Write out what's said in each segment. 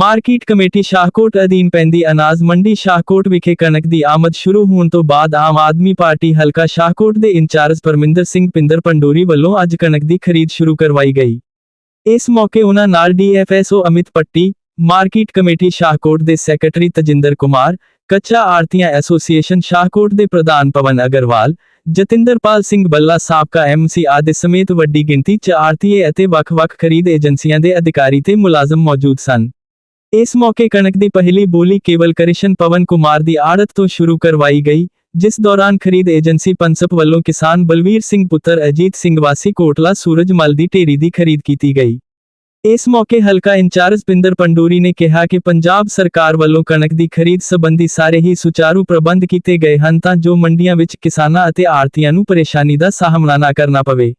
Market committee Shahkot ਅਧੀਨ ਪੈਂਦੀ ਅਨਾਜ ਮੰਡੀ ਸ਼ਾਹਕੋਟ ਵਿਖੇ ਕਣਕ ਦੀ ਆਮਦ ਸ਼ੁਰੂ ਹੋਣ ਤੋਂ ਬਾਅਦ ਆਮ ਆਦਮੀ ਪਾਰਟੀ ਹਲਕਾ ਸ਼ਾਹਕੋਟ ਦੇ ਇੰਚਾਰਜ ਪਰਮਿੰਦਰ ਸਿੰਘ ਪਿੰਦਰ ਪੰਡੋਰੀ ਵੱਲੋਂ ਅੱਜ ਕਣਕ ਦੀ ਖਰੀਦ ਸ਼ੁਰੂ ਕਰਵਾਈ ਗਈ। ਇਸ ਮੌਕੇ ਉਹਨਾਂ ਨਾਲ D F S O Amit Patti, market committee Shahkot ਦੇ ਸੈਕਟਰੀ ਤਜਿੰਦਰ ਕੁਮਾਰ, ਕੱਚਾ ਆਰਤੀਆਂ ਐਸੋਸੀਏਸ਼ਨ ਸ਼ਾਹਕੋਟ ਦੇ ਪ੍ਰਧਾਨ ਪਵਨ ਅਗਰਵਾਲ ਜਤਿੰਦਰਪਾਲ ਸਿੰਘ ਬੱਲਾ ਸਾਬਕਾ ਐਮਸੀ ਆਦਿ ਸਮੇਤ ਵੱਡੀ ਗਿਣਤੀ 'ਚ ਆੜਤੀਏ ਅਤੇ ਵੱਖ-ਵੱਖ ਖਰੀਦ ਏਜੰਸੀਆਂ ਦੇ ਅਧਿਕਾਰੀ ਤੇ ਮੁਲਾਜ਼ਮ ਮੌਜੂਦ ਸਨ। ਇਸ ਮੌਕੇ ਕਣਕ ਦੀ ਪਹਿਲੀ ਬੋਲੀ ਕੇਵਲ ਕ੍ਰਿਸ਼ਨ ਪਵਨ ਕੁਮਾਰ ਦੀ ਆੜਤ ਤੋਂ ਸ਼ੁਰੂ ਕਰਵਾਈ ਗਈ, ਜਿਸ ਦੌਰਾਨ ਖਰੀਦ ਏਜੰਸੀ ਪੰਸਪ ਵੱਲੋਂ ਕਿਸਾਨ ਬਲਵੀਰ ਸਿੰਘ ਪੁੱਤਰ ਅਜੀਤ ਸਿੰਘ ਵਾਸੀ ਕੋਟਲਾ ਸੂਰਜਮਲ ਦੀ ਢੇਰੀ ਦੀ ਖਰੀਦ ਕੀਤੀ ਗਈ। ਇਸ ਮੌਕੇ ਹਲਕਾ ਇੰਚਾਰਜ ਪਿੰਦਰ ਪੰਡੂਰੀ ਨੇ ਕਿਹਾ ਕਿ ਪੰਜਾਬ ਸਰਕਾਰ ਵੱਲੋਂ ਕਣਕ ਦੀ ਖਰੀਦ ਸੰਬੰਧੀ ਸਾਰੇ ਹੀ ਸੁਚਾਰੂ ਪ੍ਰਬੰਧ ਕੀਤੇ ਗਏ ਹਨ ਤਾਂ ਜੋ ਮੰਡੀਆਂ ਵਿੱਚ ਕਿਸਾਨਾਂ ਅਤੇ ਆੜਤੀਆਂ ਨੂੰ ਪਰੇਸ਼ਾਨੀ ਦਾ ਸਾਹਮਣਾ ਨਾ ਕਰਨਾ ਪਵੇ।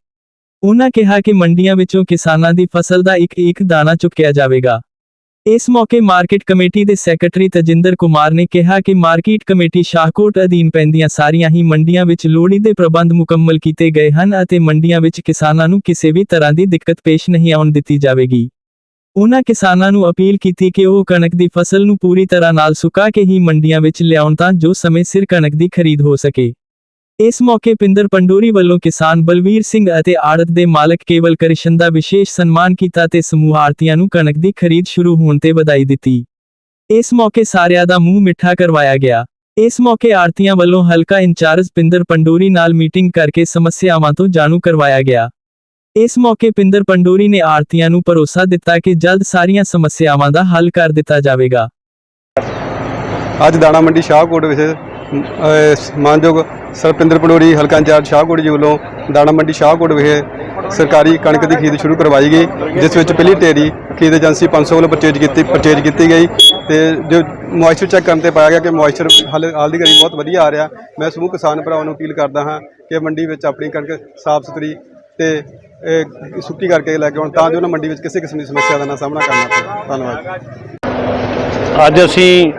ਉਹਨਾਂ ਕਿਹਾ ਕਿ ਮੰਡੀਆਂ ਵਿੱਚੋਂ ਕਿਸਾਨਾਂ ਦੀ ਫਸਲ ਦਾ ਇੱਕ ਇੱਕ ਦਾਣਾ ਚੁੱਕਿਆ ਜਾਵੇਗਾ। ਇਸ ਮੌਕੇ ਮਾਰਕੀਟ ਕਮੇਟੀ ਦੇ ਸੈਕਟਰੀ ਤਜਿੰਦਰ ਕੁਮਾਰ ਨੇ ਕਿਹਾ ਕਿ ਮਾਰਕੀਟ ਕਮੇਟੀ ਸ਼ਾਹਕੋਟ ਅਧੀਨ ਪੈਂਦੀਆਂ ਸਾਰੀਆਂ ਹੀ ਮੰਡੀਆਂ ਵਿੱਚ ਲੋੜੀਂਦੇ ਪ੍ਰਬੰਧ ਮੁਕੰਮਲ ਕੀਤੇ ਗਏ ਹਨ ਅਤੇ ਮੰਡੀਆਂ ਵਿੱਚ ਕਿਸਾਨਾਂ ਨੂੰ ਕਿਸੇ ਵੀ ਤਰ੍ਹਾਂ ਦੀ ਦਿੱਕਤ ਪੇਸ਼ ਨਹੀਂ ਆਉਣ ਦਿੱਤੀ ਜਾਵੇਗੀ। ਉਹਨਾਂ ਕਿਸਾਨਾਂ ਨੂੰ ਅਪੀਲ ਕੀਤੀ ਕਿ ਉਹ ਕਣਕ ਦੀ ਫਸਲ ਨੂੰ ਪੂਰੀ ਤਰ੍ਹਾਂ ਨਾਲ ਸੁਕਾ ਕੇ ਹੀ ਮੰਡੀਆਂ ਵਿੱਚ ਲਿਆਉਣ ਤਾਂ ਜੋ ਸਮੇਂ ਸਿਰ ਕਣਕ ਦੀ ਖਰੀਦ ਹੋ ਸਕੇ। ਇਸ ਮੌਕੇ ਪਿੰਦਰ ਪੰਡੋਰੀ ਵੱਲੋਂ ਕਿਸਾਨ ਬਲਵੀਰ ਸਿੰਘ ਅਤੇ ਆੜਤ ਦੇ ਮਾਲਕ ਕੇਵਲ ਕ੍ਰਿਸ਼ਨ ਦਾ ਵਿਸ਼ੇਸ਼ ਸਨਮਾਨ ਕੀਤਾ ਤੇ ਸਮੂਹ ਆੜਤੀਆਂ ਨੂੰ ਕਣਕ ਦੀ ਖਰੀਦ ਸ਼ੁਰੂ ਹੋਣ ਤੇ ਵਧਾਈ ਦਿੱਤੀ। ਇਸ ਮੌਕੇ ਸਾਰਿਆਂ ਦਾ ਮੂੰਹ ਮਿੱਠਾ ਕਰਵਾਇਆ ਗਿਆ। ਇਸ ਮੌਕੇ ਆੜਤੀਆਂ ਵੱਲੋਂ ਹਲਕਾ ਇੰਚਾਰਜ ਪਿੰਦਰ ਪੰਡੋਰੀ ਨਾਲ ਮੀਟਿੰਗ ਕਰਕੇ ਸਮੱਸਿਆਵਾਂ ਤੋਂ ਜਾਣੂ ਕਰਵਾਇਆ ਗਿਆ। ਇਸ ਮੌਕੇ ਪਿੰਦਰ ਪੰਡੋਰੀ ਨੇ ਆੜਤੀਆਂ ਨੂੰ ਭਰੋਸਾ ਦਿੱਤਾ ਕਿ ਜਲਦ ਸਾਰੀਆਂ ਸਮੱਸਿਆਵਾਂ ਦਾ ਹੱਲ ਕਰ ਦਿੱਤਾ ਜਾਵੇਗਾ। ਅੱਜ ਦਾਣਾ ਮੰਡੀ ਸ਼ਾਹਕੋਟ ਵਿਖੇ ਮਾਨਯੋਗ ਸਰਪਿੰਦਰ ਪੜੋਰੀ ਹਲਕਾ ਇੰਚਾਰਜ ਸ਼ਾਹਕੋਟ ਜੀ ਵੱਲੋਂ ਦਾਣਾ ਮੰਡੀ ਸ਼ਾਹਕੋਟ ਵਿਖੇ ਸਰਕਾਰੀ ਕਣਕ ਦੀ ਖਰੀਦ ਸ਼ੁਰੂ ਕਰਵਾਈ ਗਈ, ਜਿਸ ਵਿੱਚ ਪਹਿਲੀ ਢੇਰੀ ਖਰੀਦ ਏਜੰਸੀ 500 ਵੱਲੋਂ ਪਰਚੇਜ ਕੀਤੀ ਪਰਚੇਜ ਕੀਤੀ ਗਈ ਤੇ ਜੋ ਮੋਇਸਚਰ ਚੈੱਕ ਕਰਨ ਤੇ ਪਾਇਆ ਗਿਆ ਕਿ ਮੋਇਸਚਰ ਹਾਲੇ ਹਾਲ ਦੀ ਘੜੀ ਬਹੁਤ ਵਧੀਆ ਆ ਰਿਹਾ। ਮੈਂ ਸਮੂਹ ਕਿਸਾਨ ਭਰਾਵਾਂ ਨੂੰ ਅਪੀਲ ਕਰਦਾ ਹਾਂ ਕਿ ਮੰਡੀ ਵਿੱਚ ਆਪਣੀ ਕਣਕ ਸਾਫ਼ ਸੁਥਰੀ ਤੇ ਸੁੱਕੀ ਕਰਕੇ ਲੈ ਕੇ ਆਉਣ ਤਾਂ ਜੋ ਉਹਨਾਂ ਮੰਡੀ ਵਿੱਚ ਕਿਸੇ ਕਿਸਮ ਦੀ ਸਮੱਸਿਆ ਦਾ ਨਾ ਸਾਹਮਣਾ ਕਰਨਾ ਪਵੇ। ਧੰਨਵਾਦ। ਅੱਜ ਅਸੀਂ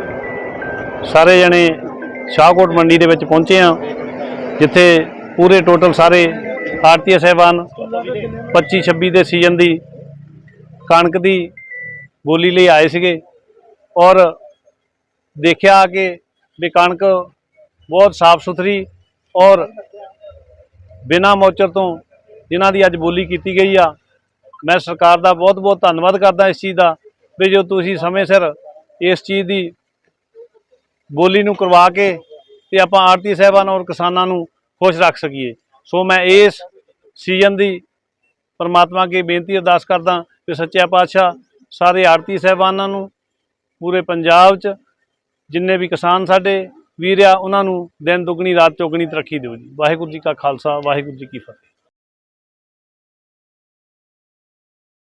ਸਾਰੇ ਜਣੇ ਸ਼ਾਹਕੋਟ ਮੰਡੀ ਦੇ ਵਿੱਚ ਪਹੁੰਚੇ ਹਾਂ, ਜਿੱਥੇ ਪੂਰੇ ਟੋਟਲ ਸਾਰੇ ਆਰਤੀ ਸਹਿਬਾਨ 25 26 ਦੇ ਸੀਜ਼ਨ ਦੀ ਕਣਕ ਦੀ ਬੋਲੀ ਲਈ ਆਏ ਸੀਗੇ ਔਰ ਦੇਖਿਆ ਕਿ ਵੀ ਕਣਕ ਬਹੁਤ ਸਾਫ਼ ਸੁਥਰੀ ਔਰ ਬਿਨਾ ਮੋਚਰ ਤੋਂ ਜਿਨ੍ਹਾਂ ਦੀ ਅੱਜ ਬੋਲੀ ਕੀਤੀ ਗਈ ਆ, ਮੈਂ ਸਰਕਾਰ ਦਾ ਬਹੁਤ ਬਹੁਤ ਧੰਨਵਾਦ ਕਰਦਾ ਇਸ ਚੀਜ਼ ਦਾ ਵੀ ਜੋ ਤੁਸੀਂ ਸਮੇਂ ਸਿਰ ਇਸ ਚੀਜ਼ ਦੀ ਬੋਲੀ ਨੂੰ ਕਰਵਾ ਕੇ ਤੇ ਆਪਾਂ ਆੜਤੀ ਸਾਹਿਬਾਨ ਔਰ ਕਿਸਾਨਾਂ ਨੂੰ ਖੁਸ਼ ਰੱਖ ਸਕੀਏ। ਸੋ ਮੈਂ ਇਸ ਸੀਜ਼ਨ ਦੀ ਪਰਮਾਤਮਾ ਅੱਗੇ ਬੇਨਤੀ ਅਰਦਾਸ ਕਰਦਾ ਕਿ ਸੱਚਾ ਪਾਤਸ਼ਾਹ ਸਾਰੇ ਆੜਤੀ ਸਾਹਿਬਾਨਾਂ ਨੂੰ ਪੂਰੇ ਪੰਜਾਬ 'ਚ ਜਿੰਨੇ ਵੀ ਕਿਸਾਨ ਸਾਡੇ ਵੀਰ ਆ, ਉਹਨਾਂ ਨੂੰ ਦਿਨ ਦੁਗਣੀ, ਰਾਤ ਚੌਗਣੀ ਤਰੱਕੀ ਦਿਓ ਜੀ। ਵਾਹਿਗੁਰੂ ਜੀ ਕਾ ਖਾਲਸਾ, ਵਾਹਿਗੁਰੂ ਜੀ ਕੀ ਫਤਿਹ।